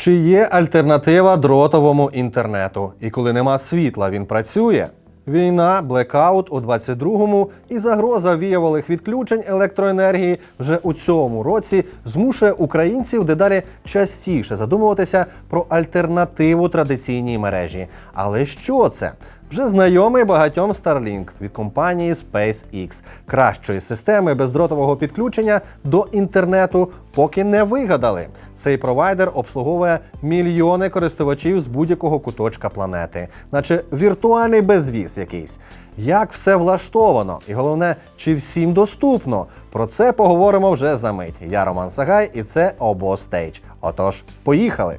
Чи є альтернатива дротовому інтернету? І коли нема світла, він працює? Війна, блекаут у 22-му і загроза віяволих відключень електроенергії вже у цьому році змушує українців дедалі частіше задумуватися про альтернативу традиційній мережі. Але що це? Вже знайомий багатьом Starlink від компанії SpaceX. Кращої системи бездротового підключення до інтернету поки не вигадали. Цей провайдер обслуговує мільйони користувачів з будь-якого куточка планети, наче віртуальний безвіз якийсь. Як все влаштовано, і головне, чи всім доступно? Про це поговоримо вже за мить. Я Роман Сагай, і це обостейдж. Отож, поїхали.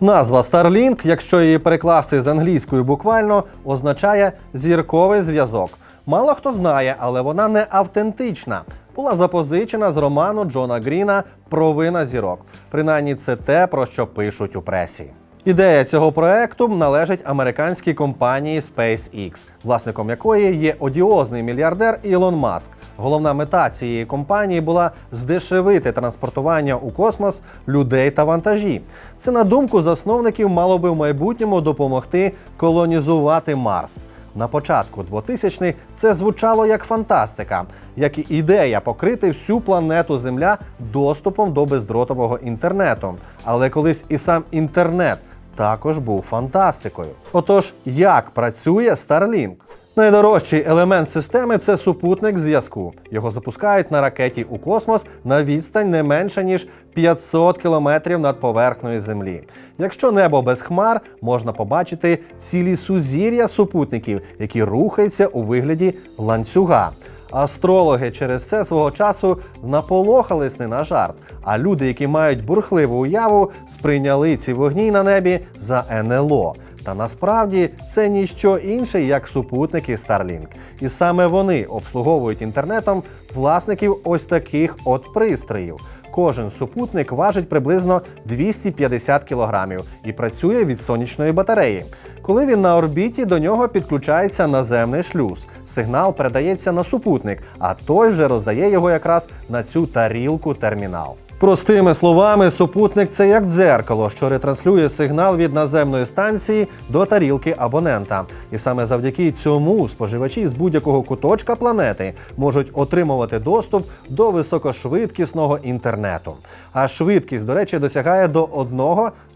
Назва Starlink, якщо її перекласти з англійською буквально, означає зірковий зв'язок. Мало хто знає, але вона не автентична. Була запозичена з роману Джона Гріна Провина зірок. Принаймні, це те, про що пишуть у пресі. Ідея цього проекту належить американській компанії SpaceX, власником якої є одіозний мільярдер Ілон Маск. Головна мета цієї компанії була здешевити транспортування у космос людей та вантажі. Це на думку засновників мало би в майбутньому допомогти колонізувати Марс. На початку 2000-х це звучало як фантастика, як і ідея покрити всю планету Земля доступом до бездротового інтернету. Але колись і сам інтернет також був фантастикою. Отож, як працює Starlink? Найдорожчий елемент системи це супутник зв'язку. Його запускають на ракеті у космос на відстань не менше ніж 500 кілометрів над поверхнею Землі. Якщо небо без хмар, можна побачити цілі сузір'я супутників, які рухаються у вигляді ланцюга. Астрологи через це свого часу наполохались не на жарт. А люди, які мають бурхливу уяву, сприйняли ці вогні на небі за НЛО. Та насправді це ніщо інше, як супутники Starlink. І саме вони обслуговують інтернетом власників ось таких от пристроїв. Кожен супутник важить приблизно 250 кілограмів і працює від сонячної батареї. Коли він на орбіті, до нього підключається наземний шлюз. Сигнал передається на супутник, а той вже роздає його якраз на цю тарілку термінал. Простими словами, супутник це як дзеркало, що ретранслює сигнал від наземної станції до тарілки абонента. І саме завдяки цьому споживачі з будь-якого куточка планети можуть отримувати доступ до високошвидкісного інтернету. А швидкість, до речі, досягає до 1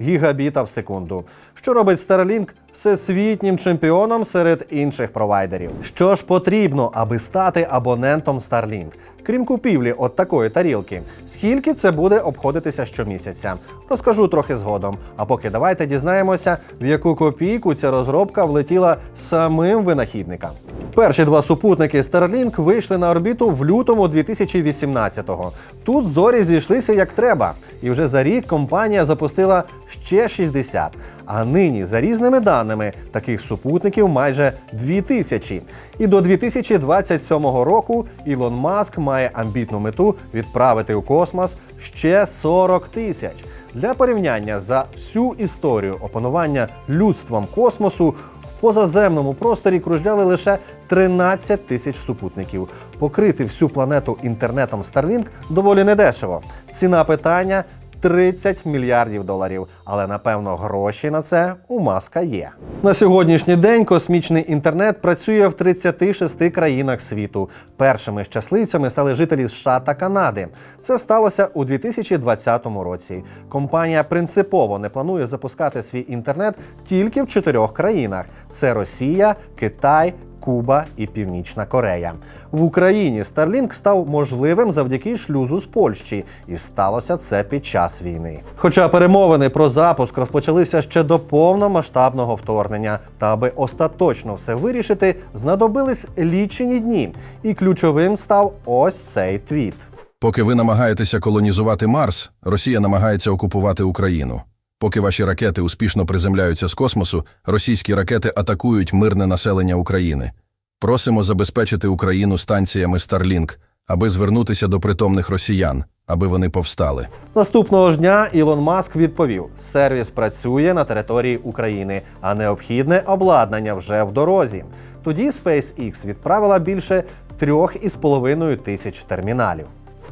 гігабіта в секунду. Що робить Starlink всесвітнім чемпіоном серед інших провайдерів. Що ж потрібно, аби стати абонентом Starlink? Крім купівлі от такої тарілки, скільки це буде обходитися щомісяця? Розкажу трохи згодом. А поки давайте дізнаємося, в яку копійку ця розробка влетіла самим винахідникам. Перші два супутники Starlink вийшли на орбіту в лютому 2018-го. Тут зорі зійшлися як треба, і вже за рік компанія запустила ще 60. А нині, за різними даними, таких супутників майже 2000. І до 2027 року Ілон Маск має амбітну мету відправити у космос ще 40 тисяч. Для порівняння за всю історію опанування людством космосу в позаземному просторі кружляли лише 13 тисяч супутників. Покрити всю планету інтернетом Starlink доволі недешево. Ціна питання 30 мільярдів доларів. Але напевно гроші на це у маска є. На сьогоднішній день космічний інтернет працює в 36 країнах світу. Першими щасливцями стали жителі США та Канади. Це сталося у 2020 році. Компанія принципово не планує запускати свій інтернет тільки в чотирьох країнах: це Росія, Китай. Куба і Північна Корея в Україні Starlink став можливим завдяки шлюзу з Польщі, і сталося це під час війни. Хоча перемовини про запуск розпочалися ще до повномасштабного вторгнення, та аби остаточно все вирішити, знадобились лічені дні. І ключовим став ось цей твіт. Поки ви намагаєтеся колонізувати Марс, Росія намагається окупувати Україну. Поки ваші ракети успішно приземляються з космосу, російські ракети атакують мирне населення України. Просимо забезпечити Україну станціями Starlink, аби звернутися до притомних росіян, аби вони повстали. Наступного ж дня Ілон Маск відповів: сервіс працює на території України, а необхідне обладнання вже в дорозі. Тоді SpaceX відправила більше трьох із половиною тисяч терміналів.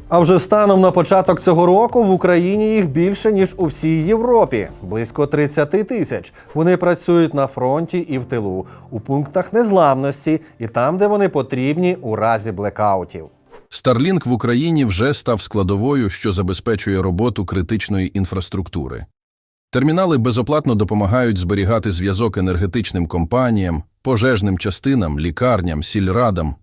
А вже станом на початок цього року в Україні їх більше ніж у всій Європі близько 30 тисяч. Вони працюють на фронті і в тилу, у пунктах незламності і там, де вони потрібні у разі блекаутів. Starlink в Україні вже став складовою, що забезпечує роботу критичної інфраструктури. Термінали безоплатно допомагають зберігати зв'язок енергетичним компаніям, пожежним частинам, лікарням, сільрадам.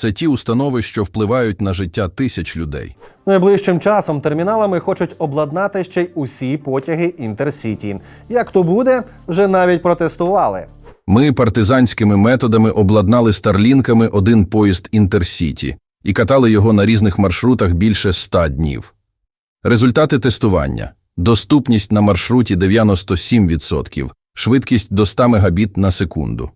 Це ті установи, що впливають на життя тисяч людей. Найближчим часом терміналами хочуть обладнати ще й усі потяги Інтерсіті. Як то буде, вже навіть протестували. Ми партизанськими методами обладнали старлінками один поїзд Інтерсіті і катали його на різних маршрутах більше ста днів. Результати тестування: доступність на маршруті 97%, швидкість до 100 Мбіт на секунду.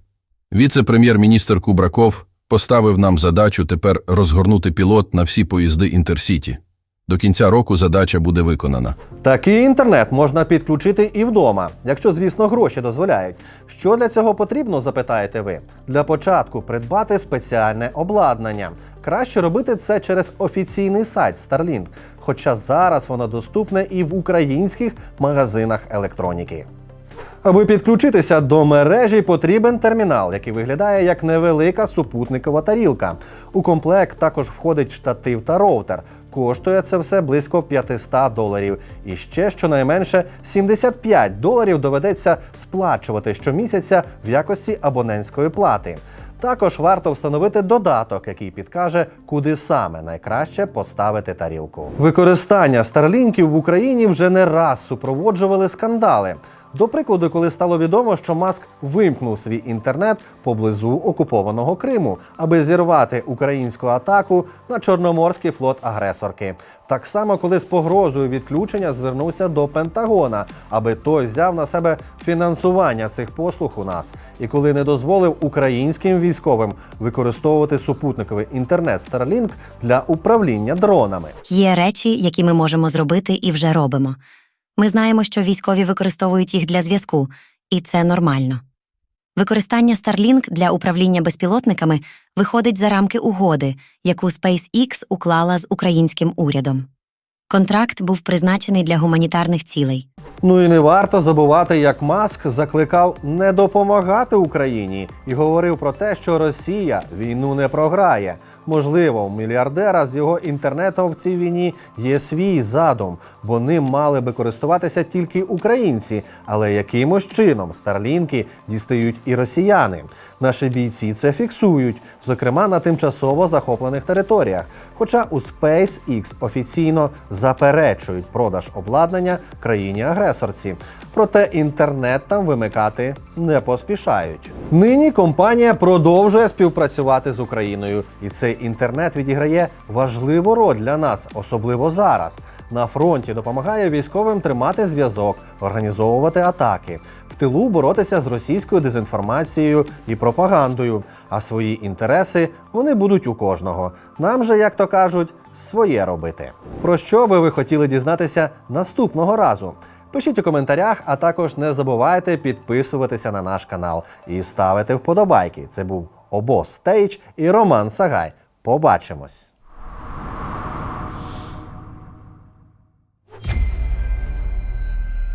Віце-прем'єр-міністр Кубраков поставив нам задачу тепер розгорнути пілот на всі поїзди Інтерсіті. До кінця року задача буде виконана. Такий інтернет можна підключити і вдома, якщо, звісно, гроші дозволяють. Що для цього потрібно, запитаєте ви? Для початку придбати спеціальне обладнання. Краще робити це через офіційний сайт Starlink, хоча зараз воно доступне і в українських магазинах електроніки. Аби підключитися до мережі, потрібен термінал, який виглядає як невелика супутникова тарілка. У комплект також входить штатив та роутер. Коштує це все близько 500 доларів. І ще щонайменше 75 доларів доведеться сплачувати щомісяця в якості абонентської плати. Також варто встановити додаток, який підкаже, куди саме найкраще поставити тарілку. Використання старлінків в Україні вже не раз супроводжували скандали. До прикладу, коли стало відомо, що Маск вимкнув свій інтернет поблизу окупованого Криму, аби зірвати українську атаку на Чорноморський флот агресорки. Так само, коли з погрозою відключення звернувся до Пентагона, аби той взяв на себе фінансування цих послуг у нас, і коли не дозволив українським військовим використовувати супутниковий інтернет Starlink для управління дронами. Є речі, які ми можемо зробити і вже робимо. Ми знаємо, що військові використовують їх для зв'язку, і це нормально. Використання Starlink для управління безпілотниками виходить за рамки угоди, яку SpaceX уклала з українським урядом. Контракт був призначений для гуманітарних цілей. Ну і не варто забувати, як Маск закликав не допомагати Україні і говорив про те, що Росія війну не програє. Можливо, у мільярдера з його інтернетом в цій війні є свій задум, бо ним мали би користуватися тільки українці, але якимось чином старлінки дістають і росіяни. Наші бійці це фіксують, зокрема на тимчасово захоплених територіях. Хоча у SpaceX офіційно заперечують продаж обладнання країні-агресорці. Проте інтернет там вимикати не поспішають. Нині компанія продовжує співпрацювати з Україною, і цей інтернет відіграє важливу роль для нас, особливо зараз. На фронті допомагає військовим тримати зв'язок, організовувати атаки, в тилу боротися з російською дезінформацією і пропагандою. А свої інтереси вони будуть у кожного. Нам же, як то кажуть, своє робити. Про що би ви хотіли дізнатися наступного разу? Пишіть у коментарях, а також не забувайте підписуватися на наш канал і ставити вподобайки. Це був Обоз Стейдж і Роман Сагай. Побачимось!